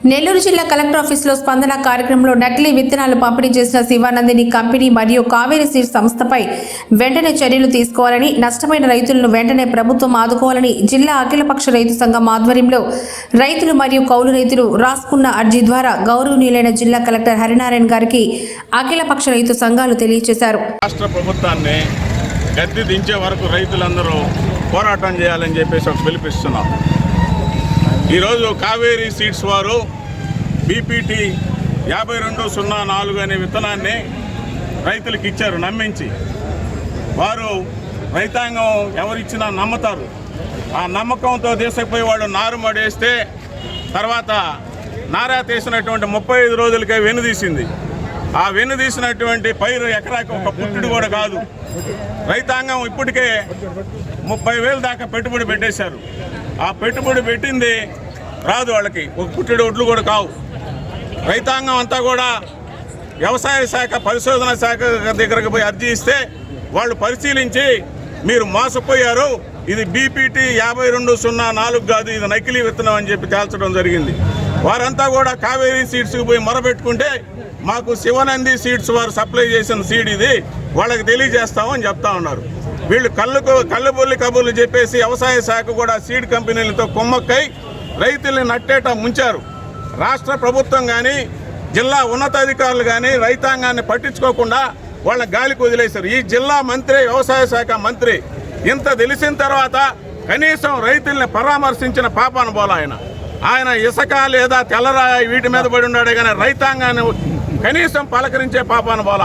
నెల్లూరు జిల్లా కలెక్టర్ ఆఫీసులో స్పందన కార్యక్రమంలో నకిలీ విత్తనాలు పంపిణీ చేసిన శివానందిని కంపెనీ మరియు కావేరీ సీడ్ సంస్థపై వెంటనే చర్యలు తీసుకోవాలని నష్టమైన రైతులను వెంటనే ప్రభుత్వం ఆదుకోవాలని జిల్లా అఖిలపక్ష రైతు సంఘం ఆధ్వర్యంలో రైతులు మరియు కౌలు రైతులు రాసుకున్న అర్జీ ద్వారా గౌరవనీయులైన జిల్లా కలెక్టర్ హరినారాయణ గారికి అఖిలపక్ష రైతు సంఘాలు తెలియజేశారు. రాష్ట్ర ప్రభుత్వాన్ని గద్దె దించే వరకు రైతులందరూ పోరాటం చేయాలని చెప్పేసి ఒక పిలిపిస్తున్నాం ఈరోజు కావేరీ సీడ్స్ వారు బీపీటీ యాభై రెండు సున్నా నాలుగు అనే విత్తనాన్ని రైతులకు ఇచ్చారు నమ్మించి. వారు రైతాంగం ఎవరిచ్చినా నమ్ముతారు. ఆ నమ్మకంతో తీసుకుపోయి వాళ్ళు నారు మడేస్తే తర్వాత నారా తీసినటువంటి ముప్పై ఐదు రోజులకే వెనుదీసింది ఆ వెనుదీసినటువంటి పైరు ఎకరాకి ఒక పుట్టుడు కూడా కాదు. రైతాంగం ఇప్పటికే ముప్పై వేలు దాకా పెట్టుబడి పెట్టేశారు. ఆ పెట్టుబడి పెట్టింది రాదు వాళ్ళకి. ఒక పుట్టుడు ఒడ్లు కూడా కావు. రైతాంగం అంతా కూడా వ్యవసాయ శాఖ పరిశోధన శాఖ దగ్గరకు పోయి అర్జీ ఇస్తే వాళ్ళు పరిశీలించి మీరు మోసపోయారు. ఇది బీపీటీ యాభై రెండు సున్నా నాలుగు కాదు ఇది నకిలీ విత్తనం అని చెప్పి తేల్చడం జరిగింది. వారంతా కూడా కావేరీ సీడ్స్కి పోయి మొరబెట్టుకుంటే మాకు శివనంది సీడ్స్ వారు సప్లై చేసిన సీడ్ ఇది. వాళ్ళకి తెలియజేస్తామని చెప్తా ఉన్నారు. వీళ్ళు కళ్ళకు కళ్ళబొల్లి కబుర్లు చెప్పేసి వ్యవసాయ శాఖ కూడా సీడ్ కంపెనీలతో కుమ్మక్కై రైతుల్ని నట్టేట ముంచారు. రాష్ట్ర ప్రభుత్వం కానీ జిల్లా ఉన్నతాధికారులు కానీ రైతాంగాన్ని పట్టించుకోకుండా వాళ్ళ గాలికి వదిలేశారు. ఈ జిల్లా మంత్రి వ్యవసాయ శాఖ మంత్రి ఇంత తెలిసిన తర్వాత కనీసం రైతుల్ని పరామర్శించిన పాపాన పోల ఆయన ఆయన ఇసుక లేదా తెల్లరాయి వీటి మీద పడి ఉన్నాడే కానీ రైతాంగాన్ని కనీసం పలకరించే పాపాన పోల.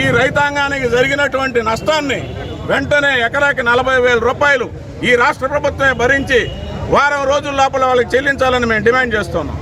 ఈ రైతాంగానికి జరిగినటువంటి నష్టాన్ని వెంటనే ఎకరాకి నలభై వేల రూపాయలు ఈ రాష్ట్ర ప్రభుత్వమే భరించి వారం రోజుల లోపల వాళ్ళకి చెల్లించాలని మేము డిమాండ్ చేస్తున్నాం.